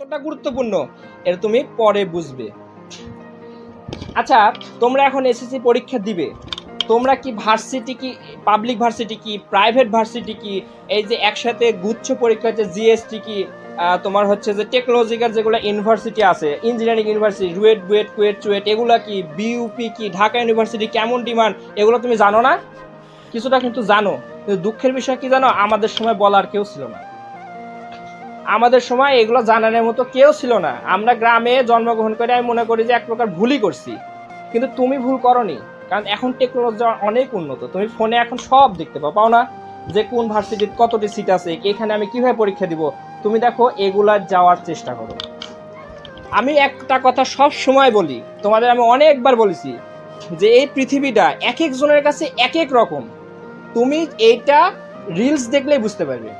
কতটা গুরুত্বপূর্ণ, এটা তুমি পরে বুঝবে। আচ্ছা তোমরা এখন এসএসসি পরীক্ষা দিবে। তোমরা কি ভার্সিটি কি পাবলিক ভার্সিটি কি প্রাইভেট ভার্সিটি কি, এই যে একসাথে গুচ্ছ পরীক্ষা হচ্ছে জিএসটি কি তোমার হচ্ছে যে টেকনোলজিক্যাল যেগুলো ইউনিভার্সিটি আছে ইঞ্জিনিয়ারিং ইউনিভার্সিটি রুয়েট বুয়েট কুয়েট, চুয়েট, এগুলো কি বিউপি কি, ঢাকা ইউনিভার্সিটি কেমন ডিমান্ড এগুলো তুমি জানো না? কিছুটা কিন্তু জানো। দুঃখের বিষয় কি জানো? আমাদের সময় বলার কেউ ছিল না। আমাদের সময় এগুলো জানানোর মতো কেউ ছিল না। আমরা গ্রামে জন্মগ্রহণ করে আমি মনে করি যে এক প্রকার ভুলই করছি। কিন্তু তুমি ভুল করনি, কারণ এখন টেকনোলজি অনেক উন্নত। তুমি ফোনে এখন সব দেখতে পাও। পাও না যে কোন ভার্সিটির কতটি সিট আছে, এখানে আমি কীভাবে পরীক্ষা দিব? তুমি দেখো, এগুলা যাওয়ার চেষ্টা করো। আমি একটা কথা সব সময় বলি, তোমাদের আমি অনেকবার বলেছি যে এই পৃথিবীটা এক একজনের কাছে এক এক রকম। তুমি এইটা রিলস দেখলেই বুঝতে পারবে।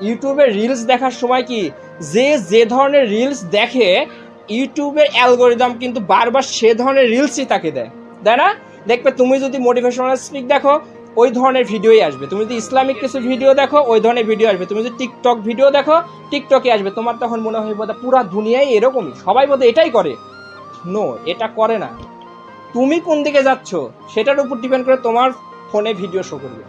ইউটিউবে রিলস দেখার সময় কি, যে যে ধরনের রিলস দেখে ইউটিউবের অ্যালগোরিদম কিন্তু বারবার সে ধরনের রিলসই তাকে দেয়। তাই না? দেখবে তুমি যদি মোটিভেশনাল স্পিক দেখো, ওই ধরনের ভিডিওই আসবে। তুমি যদি ইসলামিক কিছু ভিডিও দেখো, ওই ধরনের ভিডিও আসবে। তুমি যদি টিকটক ভিডিও দেখো টিকটকে আসবে। তোমার তখন মনে হয় বোধহয় পুরো দুনিয়ায় এরকমই। সবাই বোধহয় এটাই করে। নো এটা করে না। তুমি কোন দিকে যাচ্ছ, সেটার উপর ডিপেন্ড করে তোমার ফোনে ভিডিও শো করবে।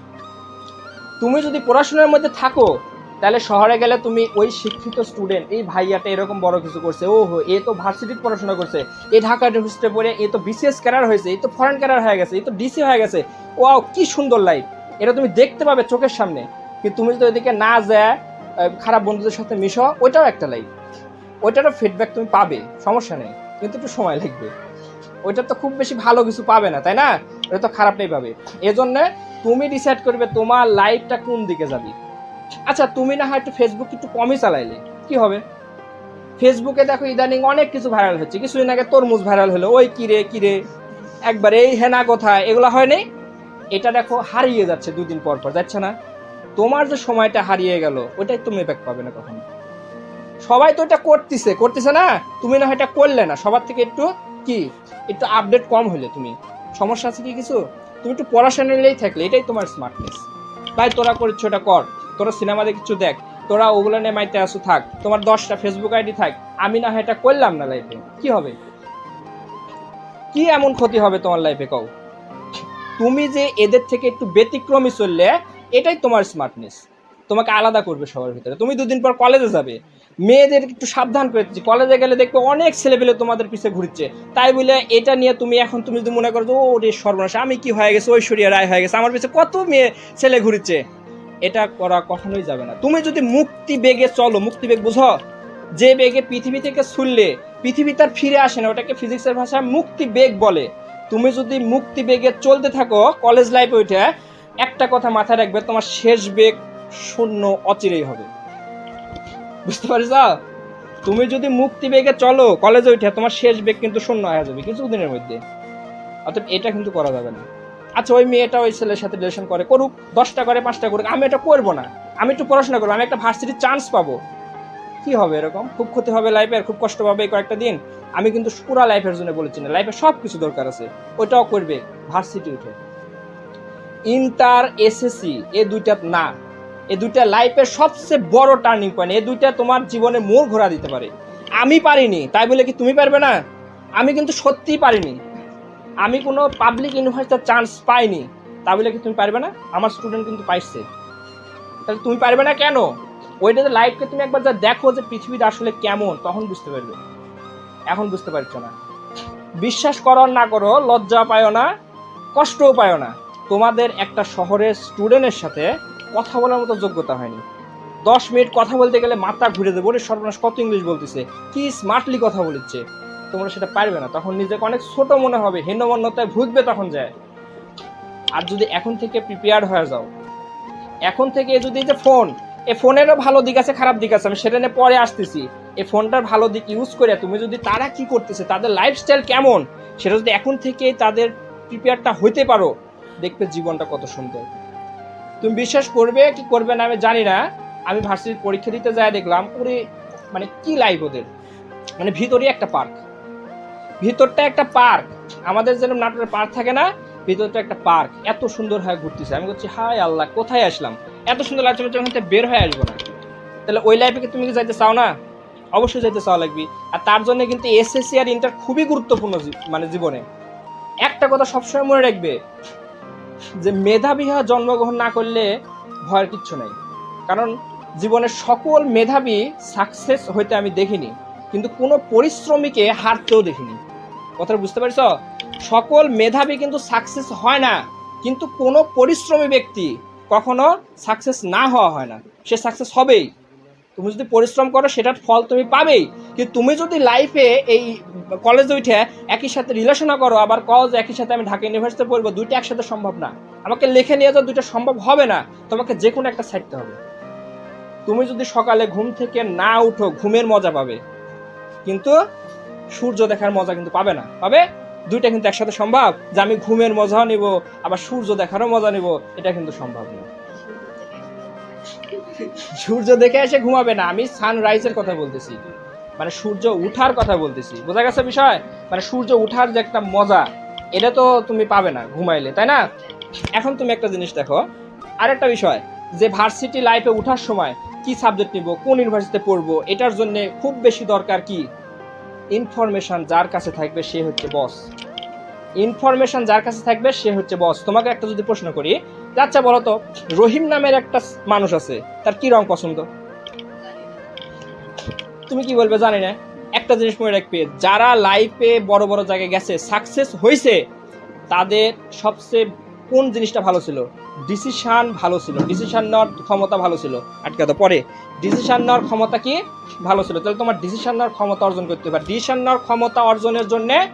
তুমি যদি পড়াশোনার মধ্যে থাকো তাহলে শহরে গেলে তুমি ওই শিক্ষিত স্টুডেন্ট এই ভাইয়াটা এরকম বড় কিছু করছে। ও হো এ তো ভার্সিটির পড়াশোনা করছে। এ ঢাকা ইউনিভার্সিটি পড়ে, এ তো বিসিএস ক্যারার হয়েছে, এ তো ফরেন ক্যারার হয়ে গেছে, এ তো ডিসি হয়ে গেছে। ওয়াও, কি সুন্দর লাইফ এটা তুমি দেখতে পাবে চোখের সামনে। কিন্তু তুমি যদি ওইদিকে না যায় খারাপ বন্ধুদের সাথে মিশো, ওইটাও একটা লাইফ ওইটারও ফিডব্যাক তুমি পাবে, সমস্যা নেই। কিন্তু একটু সময় লাগবে। ওইটা তো খুব বেশি ভালো কিছু পাবে না, তাই না? ওটা তো খারাপটাই পাবে এজন্য তুমি ডিসাইড করবে তোমার লাইফটা কোন দিকে যাবে। আচ্ছা তুমি না হয় একটু ফেসবুক একটু কমই চালাইলে, কি হবে? ফেসবুকে দেখো ইদানিং অনেক কিছু ভাইরাল হচ্ছে, কিছুদিন আগে তরমুজ ভাইরাল হলো, ওই কিরে কিরে একবার এই হেনা কোথায়? এগুলো হয়নি এটা দেখো হারিয়ে যাচ্ছে দুদিন পর পর, যাচ্ছে না? তোমার যে সময়টা হারিয়ে গেল ওটাই তুমি ব্যাক পাবে না কখনো। সবাই তো এটা করতেছে করতেছে না? তুমি না হয় এটা করলে না, সবার থেকে একটু কি? একটু আপডেট কম হলে তুমি। সমস্যা আছে কি কিছু? তুমি একটু পড়াশোনা নিলেই থাকলে, এটাই তোমার স্মার্টনেস ভাই, তোরা করছ, এটা কর। তোরা সিনেমা দেখে কিছু দেখ। তোরা ওগুলো নিয়ে মাইতে আসু, থাক। তোমার দশটা ফেসবুক আইডি থাক। আমি না হয় এটা করলাম না লাইফে কি হবে? কি এমন ক্ষতি হবে তোমার লাইফে কও? তুমি যে এদের থেকে একটু ব্যতিক্রমী চললে, এটাই তোমার স্মার্টনেস তোমাকে আলাদা করবে সবার ভিতরে। তুমি দুদিন পর কলেজে যাবে। মেয়েদের একটু সাবধান করে দিচ্ছি। কলেজে গেলে দেখবে অনেক ছেলেপেলে তোমাদের পিছে ঘুরছে। তাই বলে এটা নিয়ে তুমি এখন তুমি যদি মনে করো ও রে সর্বনাশ, আমি কি হয়ে গেছে? ঐশ্বরিয়া রায় হয়ে গেছে। আমার পিছে কত মেয়ে ছেলে ঘুরছে? এটা করা কখনোই যাবে না। তুমি যদি মুক্তি বেগে চলো, মুক্তি বেগ বুঝো? যে বেগে পৃথিবী থেকে ছুললে পৃথিবী তার ফিরে আসে না, ওটাকে ফিজিক্সের ভাষায় মুক্তি বেগ বলে। তুমি যদি মুক্তি বেগে চলতে থাকো কলেজ লাইফে উঠে, একটা কথা মাথায় রাখবে, তোমার শেষ বেগ শূন্য অচিরেই হবে। বুঝতে পারছ তুমি যদি মুক্তি বেগে চলো কলেজে উঠে, তোমার শেষ বেগ কিন্তু শূন্য হয়ে যাবে, কিছুদিনের মধ্যে। অর্থাৎ এটা কিন্তু করা যাবে না। আচ্ছা ওই মেয়েটা ওই ছেলের সাথে রিলেশন করে, করুক, দশটা করে, পাঁচটা করুক, আমি এটা করব না। আমি একটু পড়াশোনা করব, আমি একটা ভার্সিটির চান্স পাবো। কি হবে এরকম? খুব ক্ষতি হবে লাইফের খুব কষ্ট পাবে কয়েকটা দিন। আমি কিন্তু পুরা লাইফের জন্য বলেছি না লাইফে সব কিছু দরকার আছে। ওইটাও করবে ভার্সিটি উঠে। ইন্টার এসএসসি এ দুইটা না, এ দুইটা লাইফের সবচেয়ে বড় টার্নিং পয়েন্ট এই দুইটা তোমার জীবনে মোড় ঘোরা দিতে পারে। আমি পারিনি, তাই বলে কি তুমি পারবে না? আমি কিন্তু সত্যিই পারিনি। আমি কোনো পাবলিক ইউনিভার্সিটির চান্স পাইনি। তা বলে কি তুমি পারবে না? আমার স্টুডেন্ট কিন্তু পাইছে। তাহলে তুমি পারবে না কেন? ওইটাতে লাইফকে তুমি একবার যা দেখো যে পৃথিবীটা আসলে কেমন, তখন বুঝতে পারবে। এখন বুঝতে পারছ না। বিশ্বাস করো না করো লজ্জা পায়ও না, কষ্টও পায়ও না। তোমাদের একটা শহরের স্টুডেন্টের সাথে কথা বলার মতো যোগ্যতা হয়নি। দশ মিনিট কথা বলতে গেলে মাথা ঘুরে দেবো। সর্বনাশ, কত ইংলিশ বলতেছে? কি স্মার্টলি কথা বলেছে? তোমরা সেটা পারবে না। তখন নিজেকে অনেক ছোট মনে হবে, হীনমন্যতায় ভুগবে তখন যায়। আর যদি এখন থেকে প্রিপেয়ার হয়ে যাও, এখন থেকে যদি যে ফোন এ ফোনেরও ভালো দিক আছে, খারাপ দিক আছে, আমি সেটা নিয়ে পরে আসতেছি। এই ফোনটার ভালো দিক ইউজ করে তুমি যদি তারা কি করতেছে, তাদের লাইফস্টাইল কেমন, সেটা যদি এখন থেকে তাদের প্রিপেয়ারটা হইতে পারো, দেখবে জীবনটা কত সুন্দর। তুমি বিশ্বাস করবে কি করবে না, আমি জানি না। আমি ভার্সিটির পরীক্ষা দিতে যায় দেখলাম, ওরে মানে কি লাইফ ওদের? মানে ভিতরে একটা পার্ক ভিতরটা একটা পার্ক। আমাদের যেরকম নাটোরের পার্ক থাকে না, ভিতরটা একটা পার্ক। এত সুন্দর হয়ে ঘুরতেছে। আমি বলছি, হায় আল্লাহ, কোথায় আসলাম? এত সুন্দর লাগছে যখন বের হয়ে আসব না। তাহলে ওই লাইফে তুমি কি যাইতে চাও না? অবশ্যই যেতে চাওয়া লাগবে। আর তার জন্য কিন্তু এসএসসি আর ইন্টার খুবই গুরুত্বপূর্ণ মানে জীবনে। একটা কথা সবসময় মনে রাখবে, যে মেধাবী হওয়া জন্মগ্রহণ না করলে ভয়ের কিচ্ছু নাই। কারণ জীবনের সকল মেধাবী সাকসেস হইতে আমি দেখিনি। কিন্তু কোনো পরিশ্রমীকে হারতেও দেখিনি। কথাটা বুঝতে পারছ সকল মেধাবী কিন্তু সাকসেস হয় না। কিন্তু কোনো পরিশ্রমী ব্যক্তি কখনো সাকসেস না হওয়া হয় না। সে সাকসেস হবেই। তুমি যদি পরিশ্রম করো, সেটার ফল তুমি পাবেই। কিন্তু তুমি যদি লাইফে এই কলেজে উঠে একই সাথে রিলেশন করো, আবার কলেজ একই সাথে আমি ঢাকা ইউনিভার্সিটিতে পড়ব, দুইটা একসাথে সম্ভব না। আমাকে লিখে নিয়ে যাও, দুইটা সম্ভব হবে না। তোমাকে যে কোনো একটা ছাড়তে হবে। তুমি যদি সকালে ঘুম থেকে না উঠো, ঘুমের মজা পাবে। কিন্তু সূর্য দেখার মজা কিন্তু পাবে না। পাবে? দুইটা কিন্তু একসাথে সম্ভব। যে আমি ঘুমের মজাও নিব, আবার সূর্য দেখারও মজা নিব, এটা কিন্তু সম্ভব না। সূর্য দেখে এসে ঘুমাবে না। আমি সানরাইজের কথা বলতেছি। মানে সূর্য উঠার কথা বলতেছি। বোঝা গেছে বিষয়? মানে সূর্য উঠার যে একটা মজা, এটা তো তুমি পাবে না ঘুমাইলে, তাই না? এখন তুমি একটা জিনিস দেখো। আর একটা বিষয়, যে ভার্সিটি লাইফে উঠার সময় কি সাবজেক্ট নিব, কোন ইউনিভার্সিটিতে পড়ব, এটার জন্য খুব বেশি দরকার কি? ইনফরমেশন যার কাছে থাকবে সে হচ্ছে বস। ইনফরমেশন যার কাছে থাকবে সে হচ্ছে বস। তোমাকে একটা যদি প্রশ্ন করি আচ্ছা বলো তো, রহিম নামের একটা মানুষ আছে, তার কি রং পছন্দ? তুমি কি বলবে জানি না। একটা জিনিস মনে রাখবে, যারা লাইফে বড় বড় জায়গায় গেছে সাকসেস হয়েছে তাদের সবচেয়ে কোন জিনিসটা ভালো ছিল? ডিসিশন ভালো ছিল। ডিসিশন নেওয়ার ক্ষমতা ভালো ছিল। আটকে তো পরে ডিসিশন নেওয়ার ক্ষমতা কি? ভালো ছিল। তাহলে তোমার ডিসিশন নেওয়ার ক্ষমতা অর্জন করতে হবে। ডিসিশন নেওয়ার ক্ষমতা অর্জনের জন্য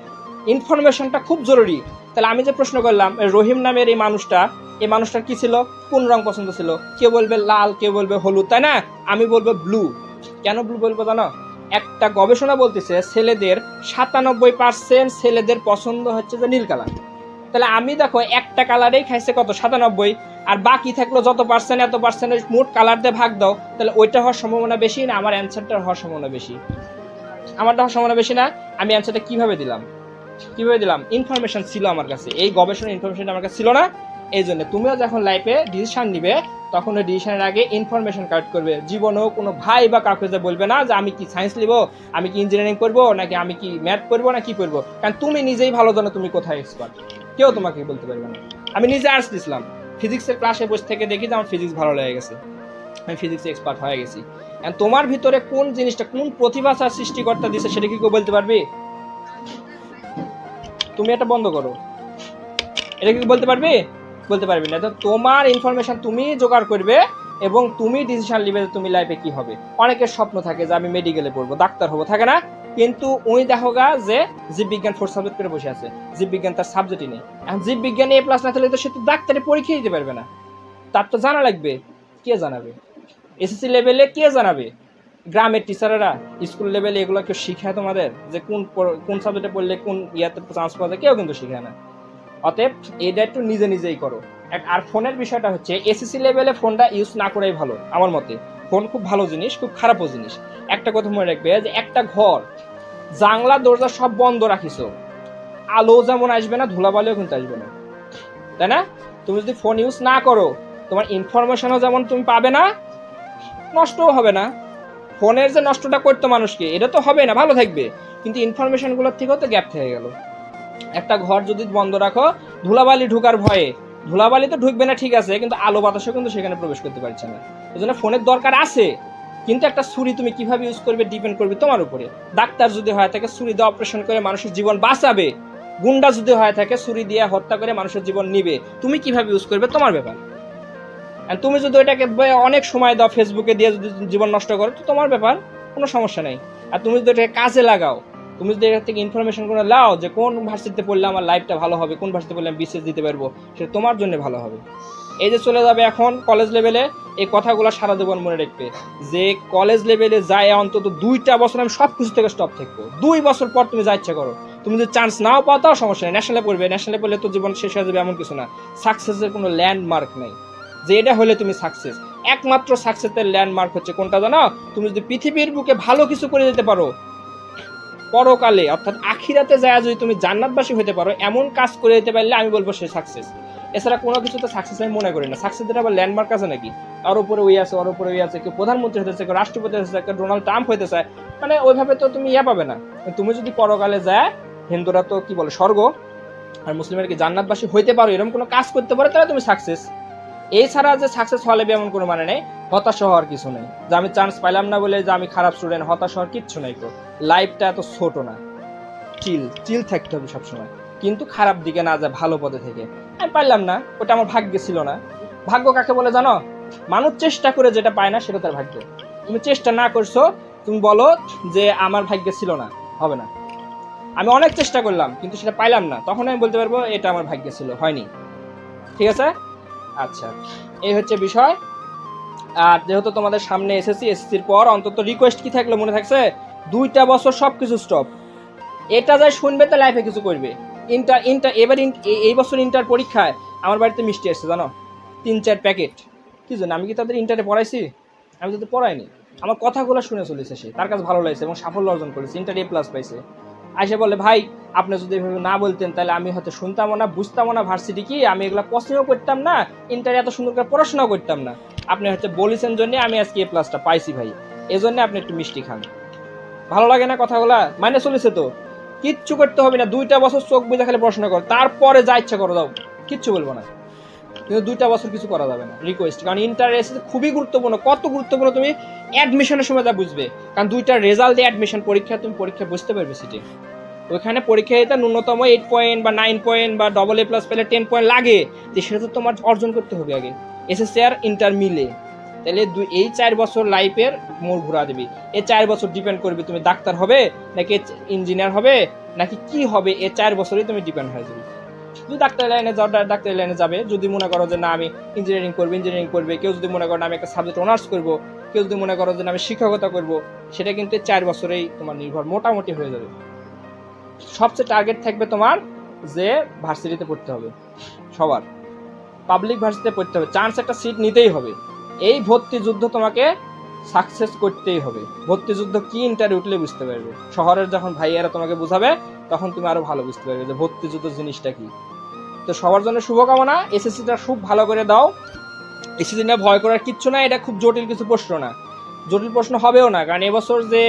ইনফরমেশনটা খুব জরুরি। তাহলে আমি যে প্রশ্ন করলাম রহিম নামের এই মানুষটা, এই মানুষটার কি ছিল? কোন রং পছন্দ ছিল? কেউ বলবে লাল, কেউ বলবে হলুদ, তাই না? আমি বলব ব্লু কেন ব্লু বলব জানো? একটা গবেষণা বলতেছে, ছেলেদের সাতানব্বই পার্সেন্ট ছেলেদের পছন্দ হচ্ছে যে নীল কালার তাহলে আমি দেখো একটা কালারেই খাইছে কত? সাতানব্বই। আর বাকি থাকল যত পার্সেন্ট এত পার্সেন্টের মোট কালার দিয়ে ভাগ দাও, তাহলে ওইটা হওয়ার সম্ভাবনা বেশি না? আমার অ্যান্সারটা হওয়ার সম্ভাবনা বেশি। আমারটা হওয়ার সম্ভাবনা বেশি না? আমি অ্যান্সারটা কীভাবে দিলাম? কীভাবে দিলাম? ইনফরমেশন ছিল আমার কাছে। এই গবেষণা ইনফরমেশন আমার কাছে ছিল না। এই জন্য তুমিও যখন লাইফে ডিসিশন নিবে, তখন ওই ডিসিশনের আগে ইনফরমেশন কালেক্ট করবে। জীবনেও কোনো ভাই বা কাউকে যে বলবে না যে আমি কি সায়েন্স নিব, আমি কি ইঞ্জিনিয়ারিং করব, নাকি আমি কি ম্যাথ করব, না কি করব? কারণ তুমি নিজেই ভালো জানো তুমি কোথায় এক্সপার্ট কেউ তোমাকে বলতে পারবে না। আমি নিজে আর্টস দিছিলাম। ফিজিক্সের ক্লাসে বসে থেকে দেখি যে আমার ফিজিক্স ভালো লেগে গেছে। আমি ফিজিক্সে এক্সপার্ট হয়ে গেছি। And তোমার ভিতরে কোন জিনিসটা, কোন প্রতিভা সৃষ্টিকর্তা দিছে সেটা কি কেউ বলতে পারবে? তুমি এটা বন্ধ করো। এটা কি বলতে পারবে? বলতে পারবি না। তোমার ইনফরমেশন তুমি জোগাড় করবে এবং তুমি ডিসিশন নিবে তুমি লাইফে কি হবে। অনেকের স্বপ্ন থাকে যে আমি মেডিকেলে পড়ব, ডাক্তার হব, থাকে না? কিন্তু ওই দেখো গা যে জীববিজ্ঞান ফোর সাবজেক্ট করে বসে আছে, জীববিজ্ঞান তার সাবজেক্টই নেই। এখন জীববিজ্ঞানে এ প্লাস না থাকলে তো সে তো ডাক্তারি পরীক্ষা দিতে পারবে না। তার তো জানা লাগবে, কে জানাবে? এসএসসি লেভেলে কে জানাবে? গ্রামের টিচারেরা স্কুল লেভেলে এগুলো কেউ শিখায় তোমাদের? যে কোন কোন সাবজেক্টে পড়লে কোন ইয়াতে চান্স পাওয়া যায় কেউ কিন্তু শিখায় না। অতএব এটা একটু নিজে নিজেই করো। আর ফোনের বিষয়টা হচ্ছে এসএসসি লেভেলে ফোনটা ইউজ না করাই ভালো, আমার মতে। ফোন খুব ভালো জিনিস, খুব খারাপও জিনিস। একটা কথা মনে রাখবে যে একটা ঘর, জানলা, দরজা সব বন্ধ রাখিছো আলো যেমন আসবে না, ধুলাবালিও কিন্তু আসবে না। তাই না? তুমি যদি ফোন ইউজ না করো, তোমার ইনফরমেশনও যেমন তুমি পাবে না, নষ্টও হবে না। ফোনের যে নষ্টটা করতো মানুষকে, এটা তো হবে না, ভালো থাকবে। কিন্তু ইনফরমেশনগুলোর থেকেও তো গ্যাপ থেকে গেল। একটা ঘর যদি বন্ধ রাখো, ধুলাবালি ঢুকার ভয়ে ধুলাবালি তো ঢুকবে না, ঠিক আছে, কিন্তু আলো বাতাসও কিন্তু সেখানে প্রবেশ করতে পারছে না। এই জন্য ফোনের দরকার আছে, কিন্তু একটা ছুরি তুমি কীভাবে ইউজ করবে ডিপেন্ড করবে তোমার উপরে। ডাক্তার যদি হয় থাকে ছুরি দিয়ে অপারেশন করে মানুষের জীবন বাঁচাবে। গুন্ডা যদি হয় থাকে ছুরি দিয়ে হত্যা করে মানুষের জীবন নিবে। তুমি কীভাবে ইউজ করবে তোমার ব্যাপার। আর তুমি যদি ওইটাকে অনেক সময় দাও ফেসবুকে দিয়ে যদি জীবন নষ্ট করো, তো তোমার ব্যাপার কোনো সমস্যা নেই। আর তুমি যদি এটাকে কাজে লাগাও তুমি যদি এখান থেকে ইনফরমেশন করে লাও যে কোন ভার্সিটিতে পড়লে আমার লাইফটা ভালো হবে, কোন ভার্সিটিতে পড়লে আমি বিশেষ দিতে পারব, সেটা তোমার জন্য ভালো হবে। এই যে চলে যাবে এখন কলেজ লেভেলে এই কথাগুলো সারা জীবন মনে রাখবে। যে কলেজ লেভেলে যায় অন্তত দুইটা বছর আমি সব কিছু থেকে স্টপ থাকব। দুই বছর পর তুমি যা ইচ্ছা করো। তুমি যদি চান্স নাও পাও, তাও সমস্যা নেই। ন্যাশনালে পড়বে ন্যাশনালে পড়লে তো জীবন শেষ হয়ে যাবে এমন কিছু না। সাকসেসের কোনো ল্যান্ডমার্ক নেই। যে এটা হলে তুমি সাকসেস একমাত্র সাকসেসের ল্যান্ডমার্ক হচ্ছে কোনটা জানো? তুমি যদি পৃথিবীর বুকে ভালো কিছু করে দিতে পারো পরকালে, অর্থাৎ আখিরাতে যায় যদি তুমি জান্নাতবাসী হতে পারো, এমন কাজ করে দিতে পারলে আমি বলব সে সাকসেস এছাড়া কোনো কিছুতে সাকসেস আমি মনে করি না। সাকসেসের আবার ল্যান্ডমার্ক আছে নাকি? ওর উপরে ওই আছে, ওর উপরে ওই আছে, কেউ প্রধানমন্ত্রী হতে চায়, কেউ রাষ্ট্রপতি হতে চায়, কেউ ডোনাল্ড ট্রাম্প হতে চায় মানে ওইভাবে তো তুমি ইয়া পাবে না। তুমি যদি পরকালে যায়, হিন্দুরা তো কি বলে, স্বর্গ, আর মুসলিমের কি জান্নাতবাসী হইতে পারো এরকম কোনো কাজ করতে পারো, তাহলে তুমি সাকসেস এছাড়া যে সাকসেস হলে এমন কোনো মানে নেই। হতাশ হওয়ার কিছু নেই। যে আমি চান্স পাইলাম না বলে যে আমি খারাপ স্টুডেন্ট হতাশ হওয়ার কিচ্ছু নেই তো। লাইফটা এত ছোট না। চিল চিল থাকতে হবে সবসময়। কিন্তু খারাপ দিকে না যায়, ভালো পথে থেকে। আমি পারলাম না, ওটা আমার ভাগ্যে ছিল না। ভাগ্য কাকে বলে জানো? মানুষ চেষ্টা করে যেটা পায় না, সেটা তার ভাগ্য। তুমি চেষ্টা না করছ, তুমি বলো যে আমার ভাগ্যে ছিল না, হবে না। আমি অনেক চেষ্টা করলাম, কিন্তু সেটা পাইলাম না। তখন আমি বলতে পারব, এটা আমার ভাগ্যে ছিল, হয়নি। ঠিক আছে? আচ্ছা এই হচ্ছে বিষয়। আর যেহেতু তোমাদের সামনে এসেছি এসএসসির পর অন্তত রিকোয়েস্ট কি থাকল মনে থাকছে? দুইটা বছর সব কিছু স্টপ এটা যাই শুনবে তো লাইফে কিছু করবে। ইন্টার ইন্টার এবার এই- বছর ইন্টার পরীক্ষায় আমার বাড়িতে মিষ্টি আসছে জানো? তিন, চার প্যাকেট কি জানো, আমি কি তাদের ইন্টারে পড়াইছি? আমি তাদের পড়াইনি। আমার কথাগুলো শুনে চলেছে সে। তার কাছে ভালো লাগছে এবং সাফল্য অর্জন করেছে। ইন্টার এ প্লাস পাইছে। আইসে বলে ভাই, আপনি যদি এভাবে না বলতেন, তাহলে আমি হয়তো শুনতামও না, বুঝতামও না ভার্সিটি কি? আমি এগুলো পছন্দও করতাম না ইন্টারে এত সুন্দর করে পড়াশোনাও করতাম না। আপনি হয়তো বলেছেন জন্য আমি আজকে এ প্লাসটা পাইছি ভাই। এজন্য আপনি একটু মিষ্টি খান। ভালো লাগে না কথাগুলা মানে চলেছে তো। কিচ্ছু করতে হবে না, দুইটা বছর চোখ বুঝে খালি পড়াশোনা করো। তারপরে যা ইচ্ছা করো দাও। কিচ্ছু বলব না। কিন্তু দুইটা বছর কিছু করা যাবে না রিকোয়েস্ট কারণ ইন্টার এসে খুবই গুরুত্বপূর্ণ। কত গুরুত্বপূর্ণ তুমি অ্যাডমিশনের সময় যা বুঝবে। কারণ দুইটা রেজাল্ট দিয়ে অ্যাডমিশন পরীক্ষা, তুমি পরীক্ষা বুঝতে পারবে সিটে ওইখানে পরীক্ষা দিতে ন্যূনতম এইট পয়েন্ট বা নাইন পয়েন্ট বা ডবল এ প্লাস পেলে টেন পয়েন্ট লাগে। সেটা তো তোমার অর্জন করতে হবে আগে। এসএসসি আর ইন্টার মিলে তাহলে দুই এই চার বছর লাইফের মোড় ঘুরা দেবে। এই চার বছর ডিপেন্ড করবে তুমি ডাক্তার হবে, নাকি ইঞ্জিনিয়ার হবে, নাকি কি হবে এই চার বছরই তুমি ডিপেন্ড হয়ে যাবে। যদি ডাক্তার লাইনে যাও ডাক্তার লাইনে যাবে। যদি মনে করো যে না, আমি ইঞ্জিনিয়ারিং করব ইঞ্জিনিয়ারিং করবে, কেউ যদি মনে করো আমি একটা সাবজেক্ট অনার্স করব, কেউ যদি মনে করো যে আমি শিক্ষকতা করব, সেটা কিন্তু চার বছরেই তোমার নির্ভর, মোটামুটি হয়ে যাবে। সবচেয়ে টার্গেট থাকবে তোমার যে ভার্সিটিতে পড়তে হবে, সবার। পাবলিক ভার্সিটিতে পড়তে হবে। চান্স একটা সিট নিতেই হবে। এই ভর্তি যুদ্ধ তোমাকে সাকসেস করতেই হবে। ভর্তি যুদ্ধ কি ইন্টারভিউ উঠলে বুঝতে পারবে? শহরের যখন ভাইয়ারা তোমাকে বুঝাবে, তখন তুমি আরও ভালো বুঝতে পারবে যে ভর্তি যুদ্ধ জিনিসটা কি। তো সবার জন্য শুভকামনা। এসএসসিটা খুব ভালো করে দাও। এসএসসি নিয়ে ভয় করার কিচ্ছু না এটা খুব জটিল কিছু প্রশ্ন না। জটিল প্রশ্ন হবেও না। কারণ এবছর যে